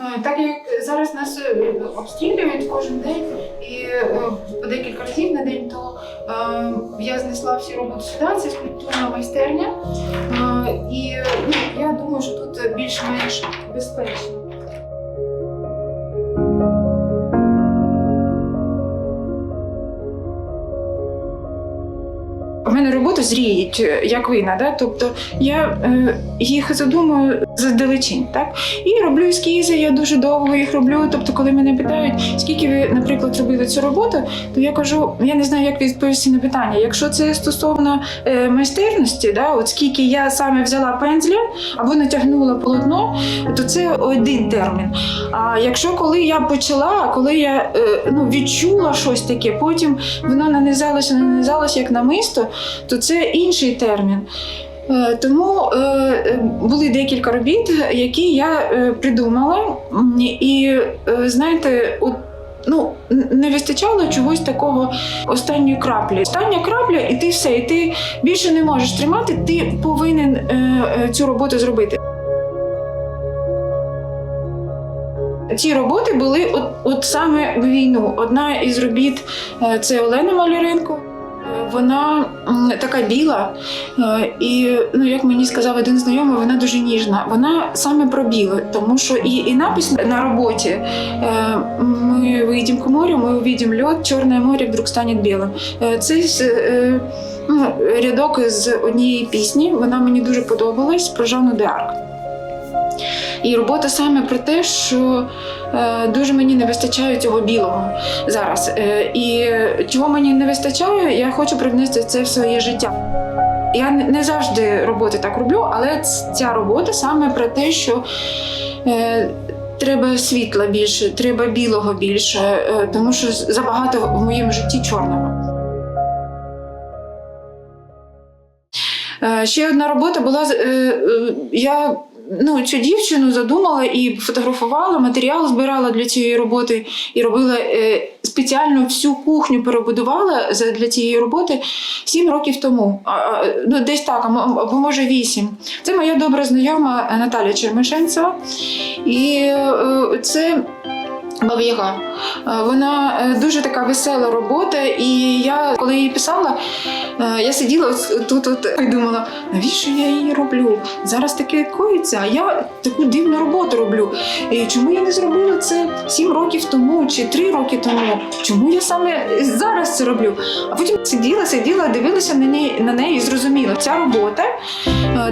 Е, Так як зараз нас е, обстрілюють кожен день і е, по декілька разів на день, то я знесла всі роботи сюди, це скульптурна майстерня. І ну, я думаю, що тут більш-менш безпечно. У мене роботи зріють як вина, да? тобто я е, їх задумую заздалечінь, так? І роблю ескізи, я дуже довго їх роблю. Тобто, коли мене питають, скільки ви, наприклад, робили цю роботу, то я кажу, я не знаю, як відповісти на питання. Якщо це стосовно е, майстерності, да, от скільки я саме взяла пензля або натягнула полотно, то це один термін. А якщо коли я почала, коли я е, ну, відчула щось таке, потім воно нанизалося, нанизалося як намисто, то це інший термін. Е, Тому е, е, були декілька робіт, які я придумала, і знаєте, от. Ну, не вистачало чогось такого останньої краплі. Остання крапля, і ти все, і ти більше не можеш тримати, ти повинен цю роботу зробити. Ці роботи були от, от саме в війну. Одна із робіт це Олена Маляренко. Вона така біла, е, і ну як мені сказав один знайомий, вона дуже ніжна. Вона саме про біле, тому що і, і напис на роботі е, ми вийдемо к морю, ми увидим льод, чорне море вдруг стане білим. Е, Це ну, рядок з однієї пісні. Вона мені дуже подобалась про Жанну Деарк. І робота саме про те, що е, дуже мені не вистачає цього білого зараз. Е, і чого мені не вистачає, я хочу привнести це в своє життя. Я не- завжди роботи так роблю, але ця робота саме про те, що е, треба світла більше, треба білого більше, тому що забагато в моєму житті чорного. Ще одна робота була я ну, цю дівчину задумала і фотографувала, матеріал збирала для цієї роботи і робила е, спеціально всю кухню перебудувала для цієї роботи сім років тому. А, Ну, десь так, або може вісім. Це моя добра знайома Наталя Чермишенцева. І е, це. Баба Е, Вона е, дуже така весела робота, і я, коли її писала, е, я сиділа тут і думала, навіщо я її роблю? Зараз таке коїться, а я таку дивну роботу роблю. І чому я не зробила це сім років тому чи три роки тому? Чому я саме зараз це роблю? А потім сиділа, сиділа, дивилася на неї на неї і зрозуміла, ця робота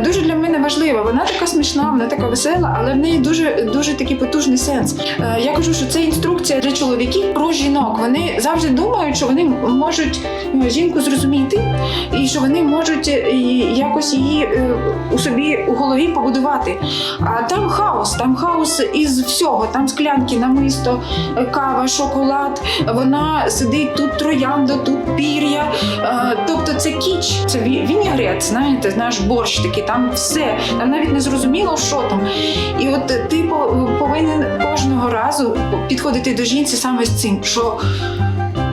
дуже для мене важлива. Вона така смішна, вона така весела, але в неї дуже дуже такий потужний сенс. Я кажу, що це інструкція для чоловіків про жінок. Вони завжди думають, що вони можуть е, жінку зрозуміти, і що вони можуть е, якось її е, у собі у голові побудувати. А там хаос, там хаос із всього. Там склянки, намисто, кава, шоколад. Вона сидить тут троянда, тут пір'я. Е, Тобто це кіч, це ві- вінігрет, знаєте, наш борщ такий, там все. Там навіть не зрозуміло, що там. І от ти по- повинен кожного разу підходити до жінці саме з цим, що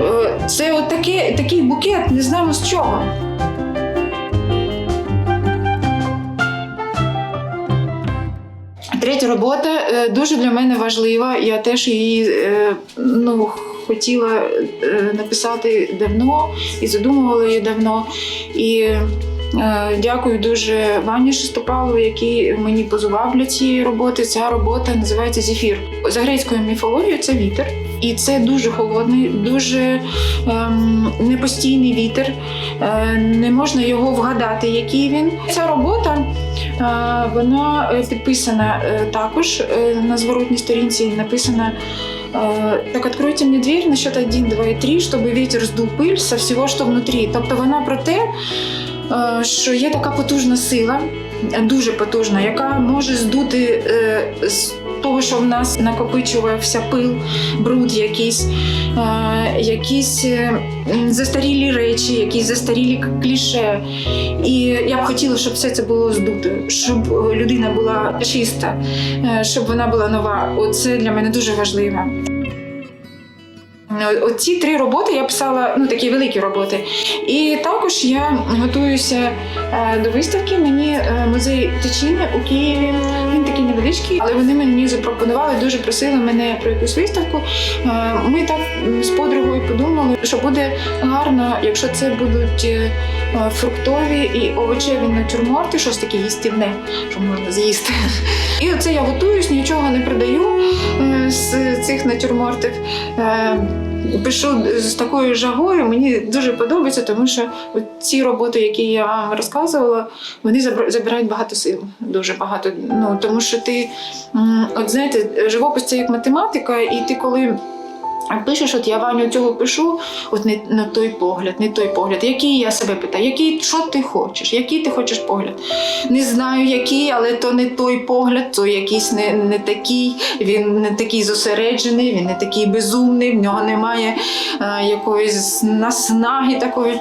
е, це от таке, такий букет, не знаємо з чого. Третя робота е, дуже для мене важлива. Я теж її е, ну, хотіла написати давно і задумувала її давно. І дякую дуже Вані Шестопалову, який мені позував для цієї роботи. Ця робота називається Зефір. За грецькою міфологією це вітер. І це дуже холодний, дуже ем, непостійний вітер. Е, не можна його вгадати, який він. Ця робота е, вона е, підписана е, також е, на зворотній сторінці написано. э, Так, откройте мне дверь на счет 1, 2 и 3, чтобы ветер сдул пыль со всего, що внутрі. Тобто вона про те, е, що є така потужна сила, е, дуже потужна, яка може здути е, з того, що в нас накопичувався пил, бруд якийсь, е, якісь е, застарілі речі, якісь застарілі кліше. І я б хотіла, щоб все це було здуто, щоб е, людина була чиста, е, щоб вона була нова. Оце для мене дуже важливо. Оці три роботи я писала, ну такі великі роботи. І також я готуюся е, до виставки. Мені е, музей Тичини у Києві. Він невеличкий, але вони мені запропонували, дуже просили мене про якусь виставку. Е, Ми так з подругою подумали, що буде гарно, якщо це будуть е, фруктові і овочеві натюрморти, щось таке їстівне, що можна з'їсти. І оце я готуюсь, нічого не продаю е, з цих натюрмортів. Пишу з такою жагою, мені дуже подобається, тому що ці роботи, які я вам розказувала, вони забирають багато сил, дуже багато. Ну тому що ти, от знаєте, живопис це як математика, і ти коли. Пишеш, от я Ваню цього пишу, от не на той погляд, не той погляд. Який я себе питаю, який, що ти хочеш, який ти хочеш погляд? Не знаю, який, але то не той погляд, то якийсь не, не такий, він не такий зосереджений, він не такий безумний, в нього немає а, якоїсь наснаги такої.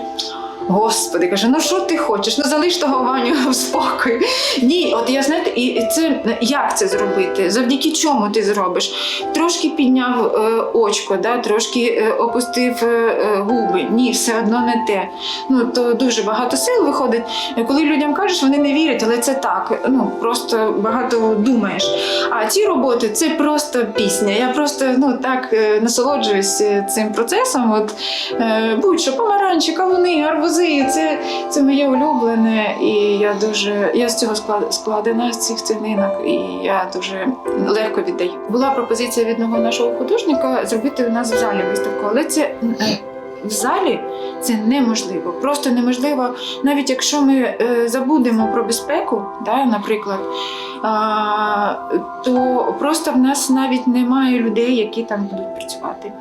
Господи, каже, ну що ти хочеш? Ну залиш того Ваню в спокій. Ні, от я знаєте, і це як це зробити? Завдяки чому ти зробиш? Трошки підняв е, очко, да, трошки е, опустив е, е, губи. Ні, все одно не те. Ну то дуже багато сил виходить. Е, Коли людям кажеш, вони не вірять, але це так. Ну просто багато думаєш. А ці роботи це просто пісня. Я просто ну так е, насолоджуюсь е, цим процесом. От е, будь-що помаранчі, кавуни, арбузи. Це, це моє улюблене, і я дуже я з цього склад- складена з цих цінинок, і я дуже легко віддаю. Була пропозиція від одного нашого художника зробити у нас в залі виставку, але це. В залі це неможливо, просто неможливо, навіть якщо ми е, забудемо про безпеку, да, наприклад, то просто в нас навіть немає людей, які там будуть працювати,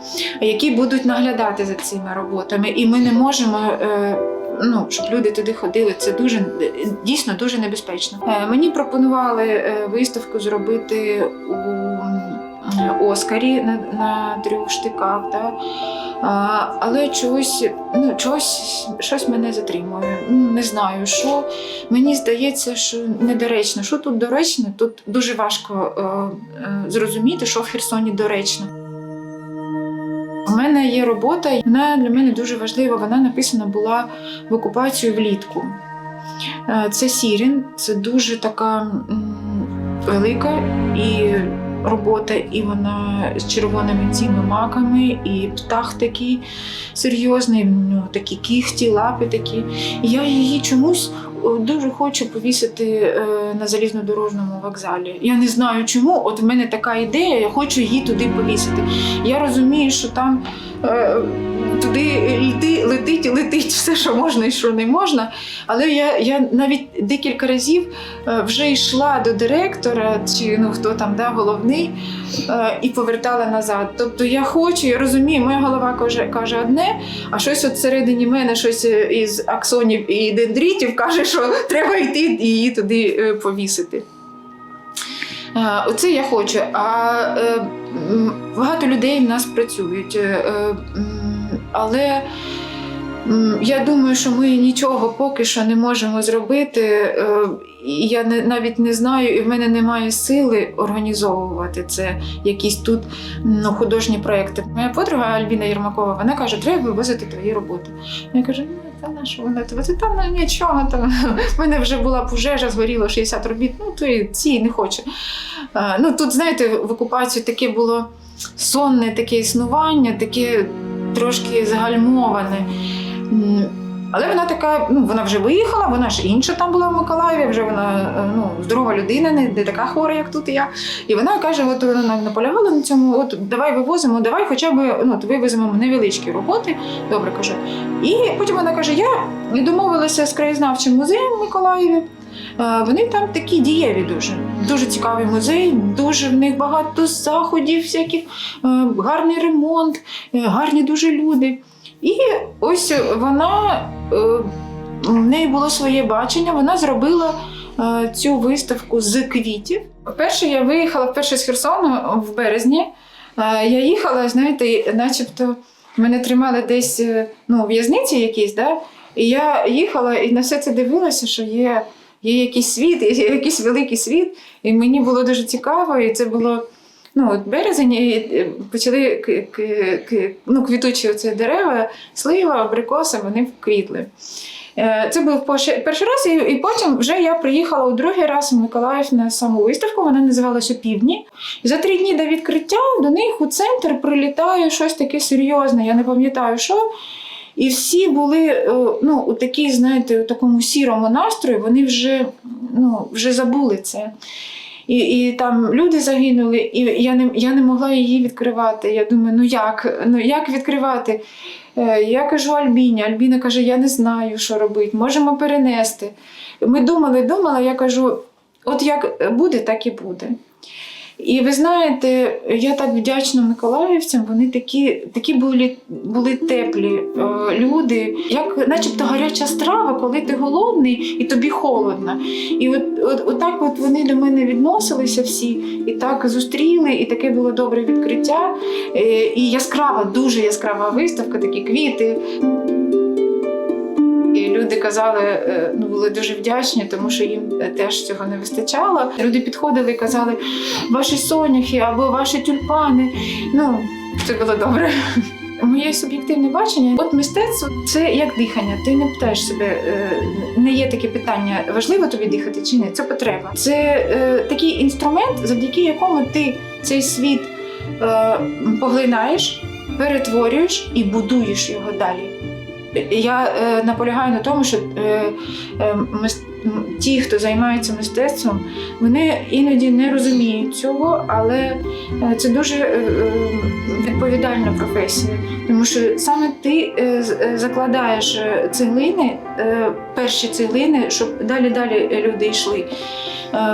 які будуть наглядати за цими роботами. І ми не можемо. е, Ну, щоб люди туди ходили, це дуже дійсно дуже небезпечно. Е, Мені пропонували виставку зробити у Оскарі на, на трьох штиках. Да? А, але чогось, ну, чогось щось мене затримує. Ну, не знаю, що мені здається, що недоречно. Що тут доречно, тут дуже важко е, е, зрозуміти, що в Херсоні доречно. У мене є робота, і вона для мене дуже важлива. Вона написана була в окупацію влітку. Е, Це Сірін, це дуже така велика і робота, і вона з червоними цими маками, і птах такий серйозний, в нього такі кіхті, лапи такі. І я її чомусь дуже хочу повісити е, на залізнодорожному вокзалі. Я не знаю чому. От в мене така ідея, я хочу її туди повісити. Я розумію, що там е, туди йти, летить, летить все, що можна і що не можна. Але я, я навіть декілька разів е, вже йшла до директора, чи ну хто там да, головний, е, і повертала назад. Тобто я хочу, я розумію, моя голова каже, каже одне, а щось от всередині мене, щось е, із аксонів і дендрітів каже, що треба йти і її туди повісити. Оце я хочу. А багато людей в нас працюють. Е, е, Але я думаю, що ми нічого поки що не можемо зробити. е, я навіть не знаю, і в мене немає сили організовувати це, якісь тут ну, художні проекти. Моя подруга Альбіна Єрмакова, вона каже, треба вивозити твої роботи. Я кажу, ну та на що вона тебе? Та ну нічого там. В мене вже була пожежа, згоріло 60 робіт, ну то і ці не хоче. Ну тут, знаєте, в окупації таке було сонне таке існування, таке трошки загальмоване. Але вона така, ну вона вже виїхала, вона ж інша там була в Миколаєві, вже вона е, ну, здорова людина, не, не така хвора, як тут я. І вона каже: от вона наполягала на цьому, от давай вивозимо, давай хоча б ну, вивеземо невеличкі роботи. Добре кажу. І потім вона каже: я домовилася з краєзнавчим музеєм в Миколаєві. Вони там такі дієві дуже. Дуже цікавий музей, дуже в них багато заходів, всяких, е, гарний ремонт, е, гарні дуже люди. І ось вона, е, в неї було своє бачення, вона зробила цю виставку з квітів. Перше я виїхала вперше з Херсону в березні. Я їхала, знаєте, начебто мене тримали десь ну, в'язниці якійсь, да? і я їхала і на все це дивилася, що є, є якийсь світ, є якийсь великий світ. І мені було дуже цікаво, і це було Ну, от березень і е, почали к- к- к- ну, квітучі оці дерева, слива, абрикоси, вони квітли. Е, Це був перший раз, і, потім вже я приїхала у другий раз в Миколаїв на саму виставку, вона називалася Півдні. За три дні до відкриття до них у центр прилітає щось таке серйозне, я не пам'ятаю що. І всі були е, ну, у такій, знаєте, у такому сірому настрої, вони вже, ну, вже забули це. І, і там люди загинули, і я не, я не могла її відкривати. Я думаю, ну як? Ну як відкривати? Е, Я кажу Альбіні. Альбіна каже: Я не знаю, що робити, можемо перенести. Ми думали, думали, я кажу: от як буде, так і буде. І ви знаєте, я так вдячна миколаївцям. Вони такі, такі були, були теплі е, люди, як начебто гаряча страва, коли ти голодний і тобі холодно. І от, от, от так от вони до мене відносилися всі, і так зустріли, і таке було добре відкриття. Е, і яскрава, дуже яскрава виставка, такі квіти. Люди казали, е, ну були дуже вдячні, тому що їм е, теж цього не вистачало. Люди підходили і казали, ваші соняхи або ваші тюльпани. Ну, це було добре. Моє суб'єктивне бачення, от мистецтво це як дихання. Ти не питаєш себе, е, не є таке питання, важливо тобі дихати чи ні. Це потреба. Це такий інструмент, завдяки якому ти цей світ поглинаєш, перетворюєш і будуєш його далі. Я е, наполягаю на тому, що е, е, мис- ті, хто займається мистецтвом, вони іноді не розуміють цього, але е, це дуже е, е, відповідальна професія, тому що саме ти е, е, закладаєш цеглини, е, перші цеглини, щоб далі далі люди йшли.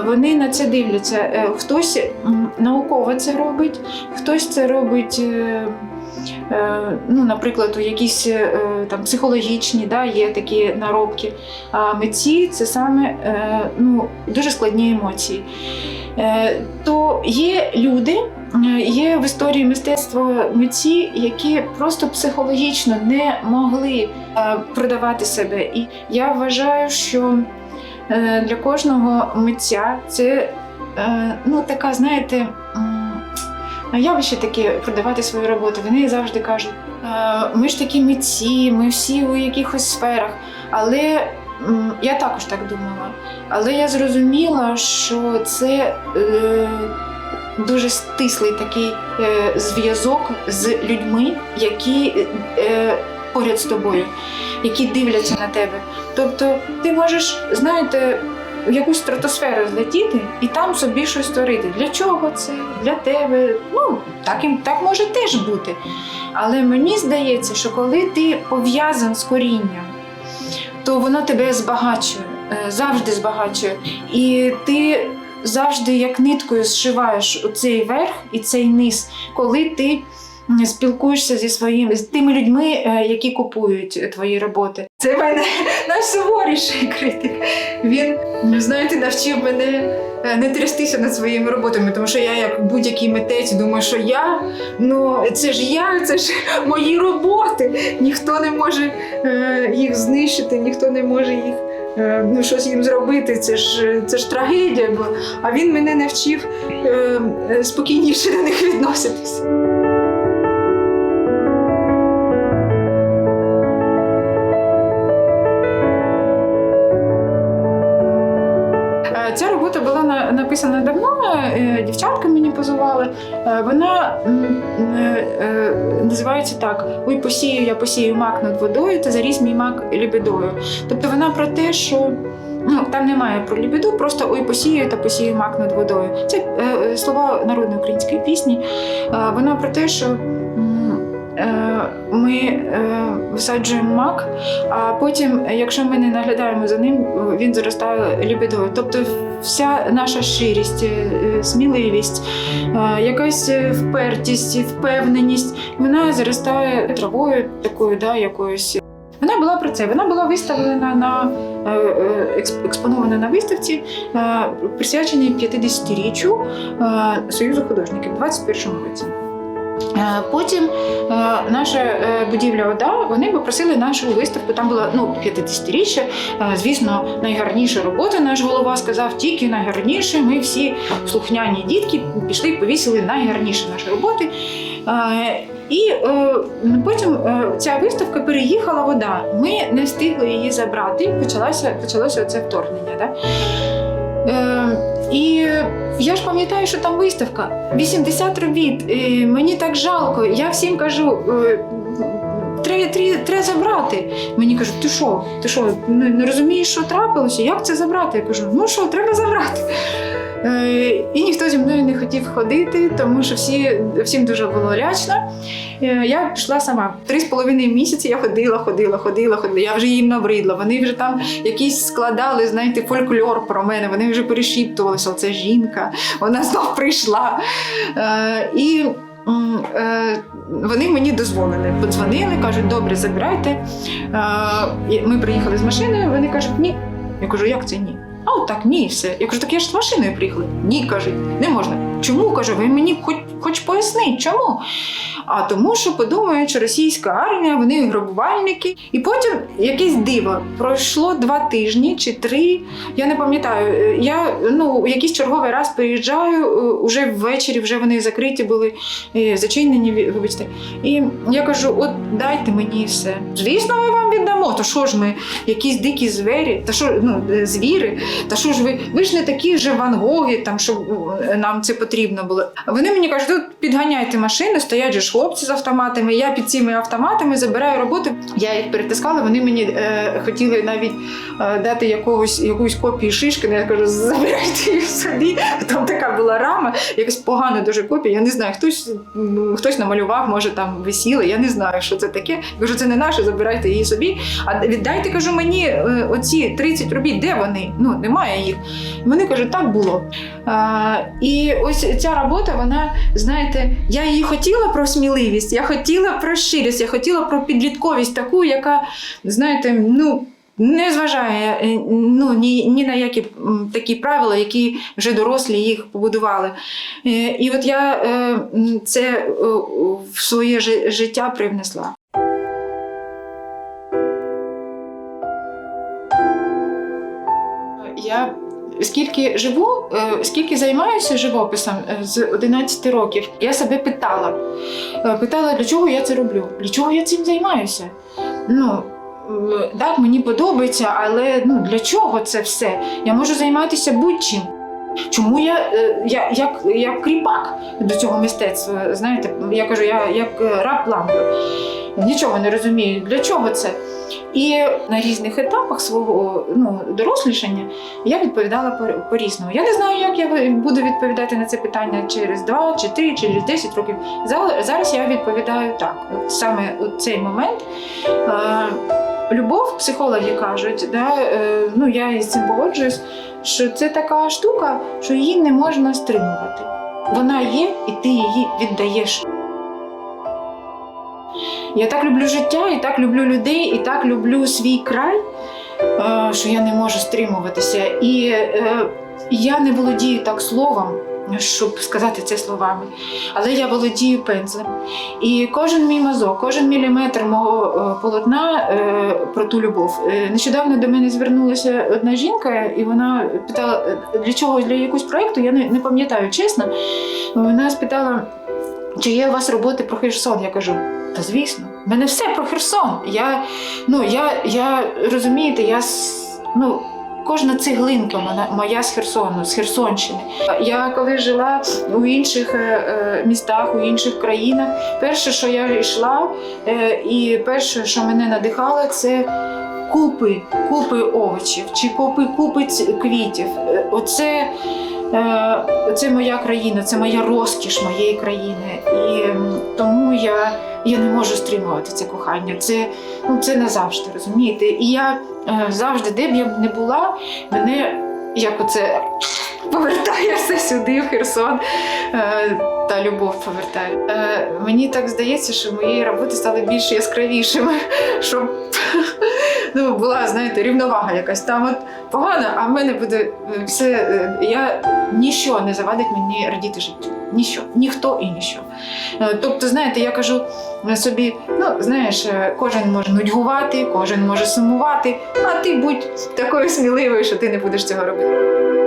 Вони на це дивляться. Хтось науково це робить, хтось це робить. Е, ну, наприклад, у якісь е, там психологічні, да, є такі наробки. А митці це саме е, ну, дуже складні емоції. То є люди, є в історії мистецтва митці, які просто психологічно не могли продавати себе. І я вважаю, що для кожного митця це ну, така, знаєте. М, явище таке продавати свою роботу. Вони завжди кажуть: «Е, ми ж такі митці, ми всі у якихось сферах. Але я також так думала. Але я зрозуміла, що це е, дуже стислий такий е, зв'язок з людьми, які е, поряд з тобою, які дивляться на тебе. Тобто, ти можеш, знаєте, в якусь стратосферу злетіти і там собі щось створити. Для чого це? Для тебе. Ну, так, і- так може теж бути. Але мені здається, що коли ти пов'язан з корінням, то воно тебе збагачує, е, завжди збагачує. І ти завжди як ниткою зшиваєш цей верх і цей низ, коли ти спілкуєшся зі своїми з тими людьми, е, які купують твої роботи. Це мене найсуворіший критик. Він, знаєте, навчив мене е, не трястися над своїми роботами, тому що я, як будь-який митець, думаю, що я, ну це ж я, це ж мої роботи. Ніхто не може е, їх знищити, ніхто не може їх. е, Ну, щось їм зробити, це ж це ж трагедія. Бо а він мене навчив е, е, спокійніше до них відноситись. Ця робота була на- написана давно, е, дівчатка мені позували. Е, Вона е, називається так: Ой, посію, я посію мак над водою, та заріс мій мак лібедою. Тобто вона про те, що ну, там немає про лібеду, просто ой, посію та посію мак над водою. Це слова народної української пісні. Вона про те, що. Ми висаджуємо мак, а потім, якщо ми не наглядаємо за ним, він заростає лібедою. Тобто вся наша щирість, е, сміливість, е, якась е, впертість, впевненість, вона заростає травою такою, да, якоюсь. Вона була про це. Вона була виставлена на експ- експонована на виставці, присвяченій 50-річчю е, Союзу художників у 21 році. Е, Потім е, наша е, будівля ОДА вони попросили нашу виставку. Там було ну 50-річчя. Е, Звісно, найгарніша робота. Наш голова сказав, тільки найгарніше. Ми всі слухняні дітки пішли і повісили найгарніші наші роботи. І потім ця виставка переїхала в ОДА. Ми не встигли її забрати. Почалося почалося це вторгнення. Да? І я ж пам'ятаю, що там виставка 80 робіт. І мені так жалко. Я всім кажу. е, Треба, забрати. Мені кажуть, ти що? Ти що, не розумієш, що трапилося? Як це забрати? Я кажу, ну що, треба забрати. Е, і ніхто зі мною не хотів ходити, тому що всі, всім дуже було лячно. Е, я пішла сама. Три з половиною місяці я ходила, ходила, ходила, ходила. Я вже їм набридла. Вони вже там якісь складали, знаєте, фольклор про мене. Вони вже перешіптувалися, оце жінка, вона знов прийшла. Е, і вони мені дозволили. Подзвонили, кажуть, добре, забирайте. Ми приїхали з машиною, вони кажуть, ні. Я кажу, як це ні? А от так, ні, і все. Я кажу, так я ж з машиною приїхала. Ні, кажуть, не можна. Чому? Кажу, ви мені хоч, хоч поясніть, чому? А тому, що подумають, що російська армія, вони грабувальники. І потім якесь диво. Пройшло два тижні чи три. Я не пам'ятаю. Я ну, якийсь черговий раз приїжджаю, е, уже ввечері вже вони закриті були, е, зачинені, вибачте. І я кажу: от дайте мені все. Звісно, ми вам віддамо. То що ж ми, якісь дикі звері, та що ну, е, звіри, та що ж ви? Ви ж не такі вже Ван Гоги, там щоб е, нам це потрібно було. Вони мені кажуть, тут підганяйте машини, стоять же ж хлопці з автоматами. Я під цими автоматами забираю роботи. Я їх перетискала. Вони мені е, хотіли навіть е, дати якогось якусь копію Шишкина. Я кажу, забирайте їх собі. Там така була рама, якась погана дуже копія. Я не знаю, хтось хтось намалював, може там висіли. Я не знаю, що це таке. Я кажу, це не наше, забирайте її собі. А віддайте, кажу, мені е, оці 30 робіт, де вони? Ну немає їх. Вони кажуть, так було. А, і ось ця робота, вона, знаєте, я її хотіла про сміливість, я хотіла про щирість, я хотіла про підлітковість таку, яка, знаєте, ну. Не зважає е, ну, ні, ні на які такі правила, які вже дорослі їх побудували. Е, І от я е, це в своє жи- життя привнесла. Я скільки живу, е, скільки займаюся живописом е, з 11 років, я себе питала. Е, Питала, для чого я це роблю? Для чого я цим займаюся? Ну, так, мені подобається, але ну, для чого це все? Я можу займатися будь-чим. Чому я, е, я як, як кріпак до цього мистецтва? Знаєте, я кажу, я як е, раб ламблю. Нічого не розумію, для чого це. І на різних етапах свого ну, дорослішання я відповідала по- по-різному. Я не знаю, як я буду відповідати на це питання через 2, чи 3, чи через 10 років. За- Зараз я відповідаю так. От саме у цей момент. Любов, психологи кажуть, да, е, ну я із цим погоджуюсь, що це така штука, що її не можна стримувати. Вона є, і ти її віддаєш. Я так люблю життя, і так люблю людей, і так люблю свій край, е, що я не можу стримуватися. І е, я не володію так словом, щоб сказати це словами. Але я володію пензлем. І кожен мій мазок, кожен міліметр мого е, полотна е, про ту любов. Е, Нещодавно до мене звернулася одна жінка, і вона питала, для чого для якогось проєкту, я не пам'ятаю чесно. Вона спитала, чи є у вас роботи про Херсон? Я кажу, та звісно, в мене все про Херсон. Я, ну, я, я розумієте, я ну, кожна цеглинка моя, з Херсону, з Херсонщини. Я коли жила у інших е, е, містах, у інших країнах, перше, що я йшла, е, і перше, що мене надихало, це купи, купи овочів чи купи, купи квітів. Оце. Е, Це моя країна, це моя розкіш моєї країни. І тому я, я не можу стримувати це кохання. Це, ну, це назавжди, розумієте? І я е, завжди, де б я не була, мене як оце повертає все сюди, в Херсон. Е, Та любов повертає. Мені так здається, що мої роботи стали більш яскравішими, щоб ну, була, знаєте, рівновага якась там от погано, а в мене буде е, все. е, Я ніщо не завадить мені радіти життю. Ніщо, ніхто і ніщо. Е, Тобто, знаєте, я кажу собі: ну знаєш, кожен може нудьгувати, кожен може сумувати, а ти будь такою сміливою, що ти не будеш цього робити.